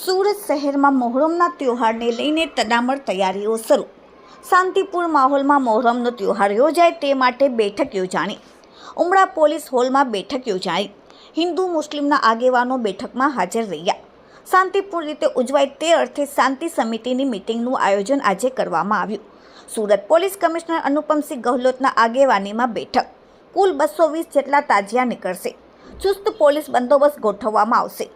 સુરત શહેરમાં મોહરમના તહેવારને લઈને તડામર તૈયારીઓ શરૂ. શાંતિપૂર્ણ માહોલમાં મોહરમનો તહેવાર યોજાય તે માટે બેઠક યોજાણી. ઉમરા પોલીસ હોલમાં બેઠક યોજાઈ. હિન્દુ મુસ્લિમના આગેવાનો બેઠકમાં હાજર રહ્યા. શાંતિપૂર્ણ રીતે ઉજવાય તે અર્થે શાંતિ સમિતિની મિટિંગનું આયોજન આજે કરવામાં આવ્યું. સુરત પોલીસ કમિશનર અનુપમસિંહ ગહલોતના આગેવાનીમાં બેઠક. કુલ બસો વીસ જેટલા તાજિયા નીકળશે. ચુસ્ત પોલીસ બંદોબસ્ત ગોઠવવામાં આવશે.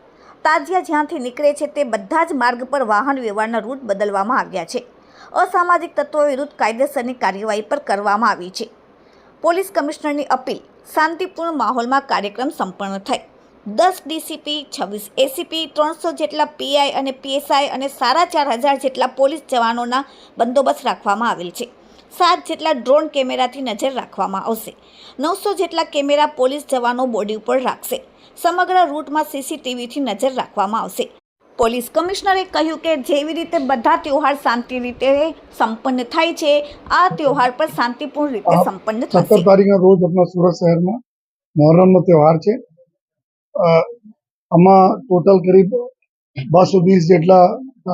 તાજિયા જ્યાંથી નીકળે છે તે બધા જ માર્ગ પર વાહન વ્યવહારના રૂટ બદલવામાં આવ્યા છે. અસામાજિક તત્વો વિરુદ્ધ કાયદેસરની કાર્યવાહી પર કરવામાં આવી છે. પોલીસ કમિશનરની અપીલ, શાંતિપૂર્ણ માહોલમાં કાર્યક્રમ સંપન્ન થાય. દસ ડીસીપી, છવ્વીસ એસીપી, ત્રણસો જેટલા પીઆઈ અને પીએસઆઈ અને સાડા ચાર હજાર જેટલા પોલીસ જવાનોના બંદોબસ્ત રાખવામાં આવેલ છે. સાત જેટલા ડ્રોન કેમેરાથી નજર રાખવામાં આવશે. નવસો જેટલા કેમેરા પોલીસ જવાનો બોડી ઉપર રાખશે. સમગ્ર રૂટમાં સીસીટીવીથી નજર રાખવામાં આવશે. પોલીસ કમિશનરે કહ્યું કે જેવી રીતે બધા તહેવાર શાંતિ રીતે સંપન્ન થાય છે આ તહેવાર પર શાંતિપૂર્ણ રીતે સંપન્ન સત્તર થશે તારીખના રોજ આપણા સુરત શહેરમાં મોહરમનો તહેવાર છે. આમાં ટોટલ કરીબ બસો વીસ જેટલા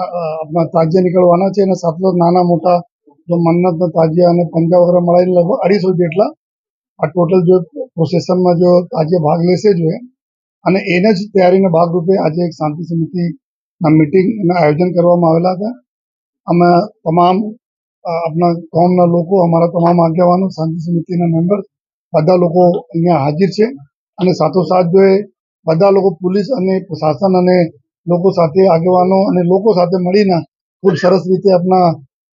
આપણા તાજ્ય નીકળવાના છે અને સાથે નાના મોટા જો મન્નતના તાજિયા અને પંજાબ વગેરે મળીને લગભગ અઢીસો જેટલા આ ટોટલ જો પ્રોસેસનમાં જો તાજિયા ભાગ લેશે જોઈએ. અને એને જ તૈયારીના ભાગરૂપે આજે એક શાંતિ સમિતિના મિટિંગના આયોજન કરવામાં આવેલા હતા. અમે તમામ આપણા ગામના લોકો, અમારા તમામ આગેવાનો, શાંતિ સમિતિના મેમ્બર બધા લોકો અહીંયા હાજર છે. અને સાથોસાથ જો એ બધા લોકો પોલીસ અને પ્રશાસન અને લોકો સાથે આગેવાનો અને લોકો સાથે મળીને ખૂબ સરસ રીતે આપણા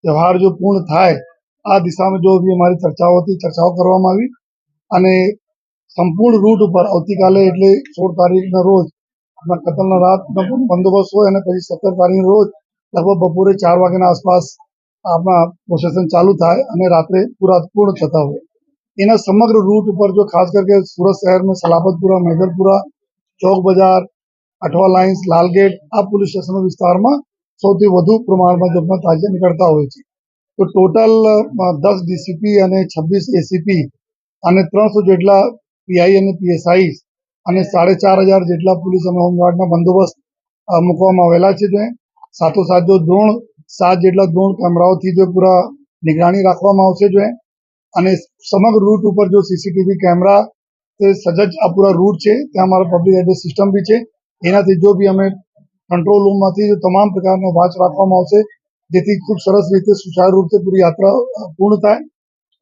તહેવાર જો પૂર્ણ થાય, આ દિશામાં જો બી અમારી ચર્ચાઓ હતી, ચર્ચાઓ કરવામાં આવી અને સંપૂર્ણ રૂટ ઉપર આવતીકાલે એટલે સોળ તારીખના રોજ આપણા કતલના રાતનો બંદોબસ્ત હોય અને પછી સત્તર તારીખના રોજ લગભગ બપોરે ચાર વાગ્યાના આસપાસ આપણા પ્રોસેસન ચાલુ થાય અને રાત્રે પૂરા પૂર્ણ થતા હોય. એના સમગ્ર રૂટ ઉપર જો ખાસ કરીને સુરત શહેરમાં સલાબતપુરા, મેઘરપુરા ચોક બજાર અઠવા લાઇન્સ, લાલગેટ આ પોલીસ સ્ટેશન વિસ્તારમાં સૌથી વધુ પ્રમાણમાં જમના તાજિયા નીકળતા હોય છે. તો ટોટલ દસ ડીસીપી અને છવ્વીસ એસીપી અને ત્રણસો જેટલા પીઆઈ અને પીએસઆઈ અને સાડે ચાર હજાર જેટલા પોલીસ અને હોમગાર્ડના બંદોબસ્ત મૂકવામાં આવેલા છે. જે સાથોસાથ જો દ્રોણ સાત જેટલા દ્રોણ કેમેરાઓથી જો પૂરા નિગરાણી રાખવામાં આવશે. જો અને સમગ્ર રૂટ ઉપર જો સીસીટીવી કેમેરા સજજ આ પૂરા રૂટ છે. ત્યાં અમારા પબ્લિક એડ્રેસ સિસ્ટમ બી છે. એનાથી જો બી અમે કંટ્રોલ રૂમમાંથી તમામ પ્રકારનો વાચ રાખવામાં આવશે, જેથી ખૂબ સરસ રીતે સુચારુ રૂપે પૂરી યાત્રા પૂર્ણ થાય.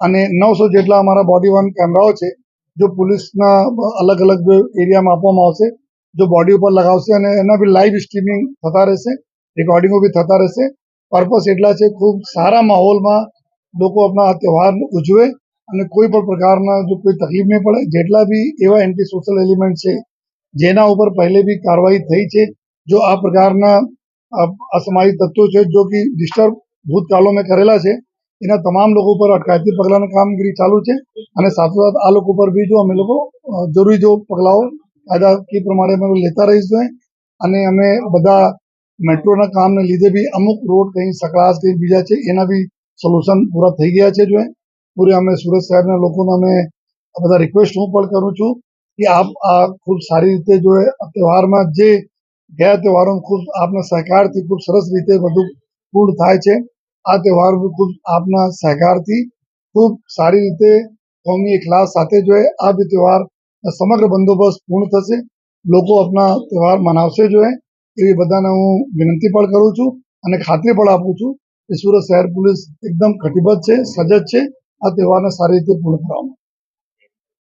અને નવસો જેટલા અમારા બોડી વન કેમેરાઓ છે, જો પોલીસના અલગ અલગ એરિયામાં આપવામાં આવશે, જો બોડી ઉપર લગાવશે અને એના બી લાઈવ સ્ટ્રીમિંગ થતા રહેશે રેકોર્ડિંગો બી થતા રહેશે. પર્પસ એટલા છે, ખૂબ સારા માહોલમાં લોકો આપણા આ તહેવાર ઉજવે અને કોઈ પણ પ્રકારના જો કોઈ તકલીફ નહીં પડે, જેટલા બી એવા એન્ટી સોશિયલ એલિમેન્ટ છે, જેના ઉપર પહેલે બી કાર્યવાહી થઈ છે જો આ પ્રકારના અ, તત્વો છે જો કે ડિસ્ટર્બ ભૂતકાળો મેં કરેલા છે એના તમામ લોકો ઉપર અટકાયતી પગલાંની કામગીરી ચાલુ છે અને સાથોસાથ આ લોકો પર બી જો અમે લોકો જરૂરી જો પગલાઓ કાયદાકીય પ્રમાણે અમે લેતા રહીશું અને અમે બધા મેટ્રોના કામને લીધે બી અમુક રોડ કંઈ સકળાશ કંઈ બીજા છે એના બી સોલ્યુશન પૂરા થઈ ગયા છે જો પૂરે અમે સુરત શહેરના લોકોને અમે બધા રિક્વેસ્ટ હું પણ કરું છું કે આપ આ ખૂબ સારી રીતે જો તહેવારમાં જે ગયા તહેવારો ખૂબ આપના સહકારથી ખૂબ સરસ રીતે બધું પૂર્ણ થાય છે. આ તહેવાર ખૂબ આપના સહકારથી ખૂબ સારી રીતે કોમી એકલાસ સાથે જોઈએ આ બી તહેવાર સમગ્ર બંદોબસ્ત પૂર્ણ થશે. લોકો આપના તહેવાર મનાવશે જોઈએ એવી બધાને હું વિનંતી પણ કરું છું અને ખાતરી પણ આપું છું કે સુરત શહેર પોલીસ એકદમ કટિબદ્ધ છે, સજજ છે. આ તહેવારને સારી રીતે પૂર્ણ કરવામાં